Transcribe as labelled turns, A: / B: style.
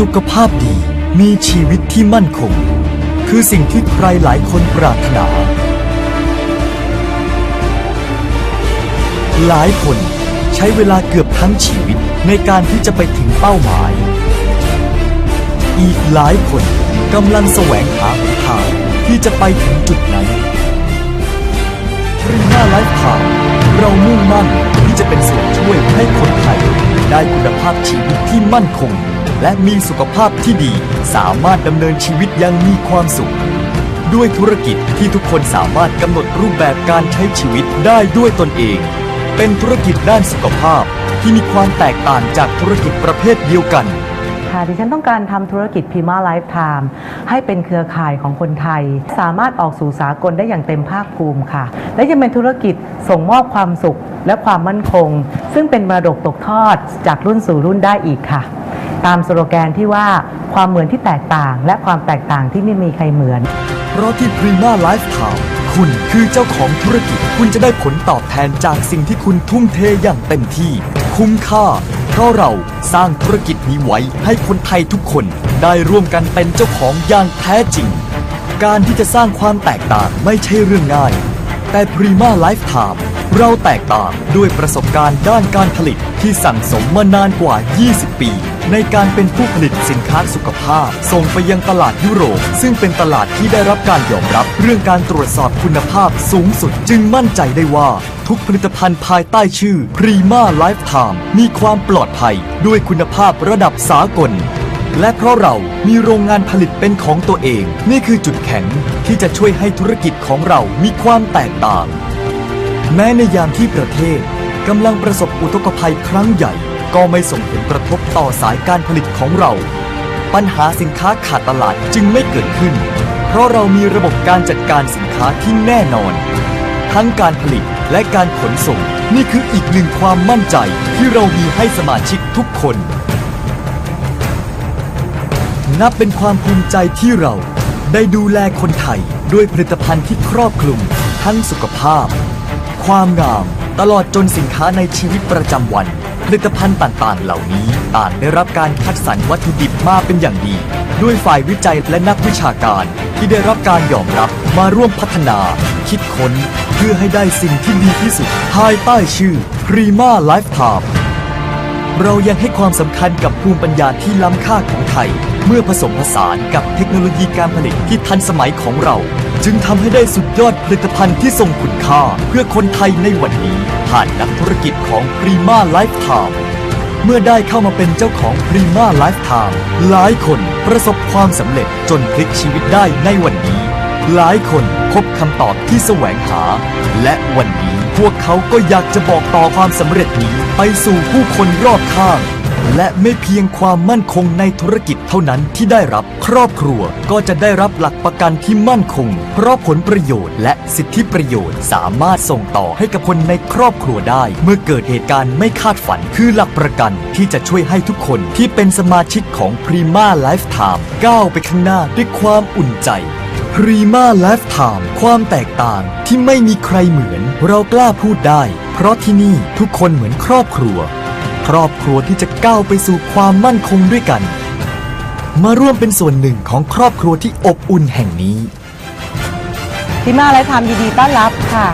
A: สุขภาพดีมีชีวิตที่มั่นคง คือสิ่งที่ใครหลายคนปรารถนา หลายคนใช้เวลาเกือบทั้งชีวิตในการที่จะไปถึงเป้าหมาย อีกหลายคนกำลังแสวงหาทางที่จะไปถึงจุดนั้นปรีมาไลฟ์ไทม์เรามุ่งมั่นที่จะเป็นส่วนช่วยให้คนไทยได้คุณภาพชีวิตที่มั่นคง และมีสุขภาพที่ดี สามารถดำเนินชีวิตอยังมีความสุข ด้วยธุรกิจที่ทุกคนสามารถกำหนดรูปแบบการใช้ชีวิตได้ด้วยตนเอง เป็นธุรกิจด้านสุขภาพที่มีความแตกต่างจากธุรกิจประเภทเดียวกัน
B: ค่ะดิฉันต้องการทำธุรกิจ Prima Lifetime ให้เป็นเครือข่ายของคนไทย สามารถออกสู่สากลได้อย่างเต็มภาคภูมิค่ะ และยังเป็นธุรกิจส่งมอบความสุขและความมั่นคง ซึ่งเป็นมรดกตกทอดจากรุ่นสู่รุ่นได้อีกค่ะ ตามสโลแกนที่ว่าความเหมือนที่แตกต่าง และความแตกต่างที่ไม่มีใครเหมือน
A: เพราะที่ Prima Lifetime คุณคือเจ้าของธุรกิจ คุณจะได้ผลตอบแทนจากสิ่งที่คุณทุ่มเทอย่างเต็มที่ คุ้มค่า เพราะเราสร้างธุรกิจนี้ไว้ให้คนไทยทุกคนได้ร่วมกันเป็นเจ้าของอย่างแท้จริง การที่จะสร้างความแตกต่างไม่ใช่เรื่องง่าย แต่ Prima Lifetime เราแตกต่างด้วยประสบการณ์ด้านการผลิตที่สั่งสมมานานกว่า 20 ปี ในการเป็นผู้ผลิตสินค้าสุขภาพ ส่งไปยังตลาดยุโรป ซึ่งเป็นตลาดที่ได้รับการยอมรับ เรื่องการตรวจสอบคุณภาพสูงสุดจึงมั่นใจได้ว่า ทุกผลิตภัณฑ์ภายใต้ชื่อ Prima Lifetime มีความปลอดภัย ด้วยคุณภาพระดับสากลและเพราะเรามีโรงงานผลิตเป็นของตัวเอง นี่คือจุดแข็งที่จะช่วยให้ธุรกิจของเรามีความแตกต่าง แม้ในยามที่ประเทศกำลังประสบอุทกภัยครั้งใหญ่ ก็ไม่ส่งผลกระทบต่อสายการผลิตของเรา ปัญหาสินค้าขาดตลาดจึงไม่เกิดขึ้น เพราะเรามีระบบการจัดการสินค้าที่แน่นอน ทั้งการผลิตและการขนส่งนี่คืออีกหนึ่งความมั่นใจที่เรามีให้สมาชิกทุกคน นับเป็นความภูมิใจที่เราได้ดูแลคนไทยด้วยผลิตภัณฑ์ที่ครอบคลุม ทั้งสุขภาพ ความงาม ตลอดจนสินค้าในชีวิตประจำวัน ผลิตภัณฑ์ต่างๆ เหล่านี้ต่างได้รับการคัดสรรวัตถุดิบมาเป็นอย่างดี ด้วยฝ่ายวิจัยและนักวิชาการ ที่ได้รับการยอมรับมาร่วมพัฒนา คิดค้น เพื่อให้ได้สิ่งที่ดีที่สุด ภายใต้ชื่อ Prima Lifetime เรายังให้ความสำคัญกับภูมิปัญญาที่ล้ำค่าของไทย เมื่อผสมผสานกับเทคโนโลยีการผลิตที่ทันสมัยของเรา จึงทำให้ได้สุดยอดผลิตภัณฑ์ที่ทรงคุณค่าเพื่อคนไทยในวันนี้ ผ่านนักธุรกิจของ Prima Lifetime เมื่อได้เข้ามาเป็นเจ้าของ Prima Lifetime หลายคนประสบความสำเร็จจนพลิกชีวิตได้ในวันนี้ หลายคนพบคำตอบที่แสวงหา และวันนี้ วกเขาก็อยากจะบอกต่อความสำเร็จนี้ไปสู่ผู้คนรอบข้าง และไม่เพียงความมั่นคงในธุรกิจเท่านั้นที่ได้รับครอบครัวก็จะได้รับหลักประกันที่มั่นคง เพราะผลประโยชน์และสิทธิประโยชน์สามารถส่งต่อให้กับคนในครอบครัวได้ เมื่อเกิดเหตุการณ์ไม่คาดฝันคือหลักประกันที่จะช่วยให้ทุกคนที่เป็นสมาชิกของ Prima Lifetime ก้าวไปข้างหน้าด้วยความอุ่นใจ รีมาไลฟ์ไทม์ความแตกต่างที่ไม่มีใครเหมือน เรากล้าพูดได้ เพราะที่นี่ทุกคนเหมือนครอบครัว ครอบครัวที่จะก้าวไปสู่ความมั่นคงด้วยกัน มาร่วมเป็นส่วนหนึ่งของครอบครัวที่อบอุ่นแห่งนี้
B: Prima Lifetime ยินดีต้อนรับค่ะ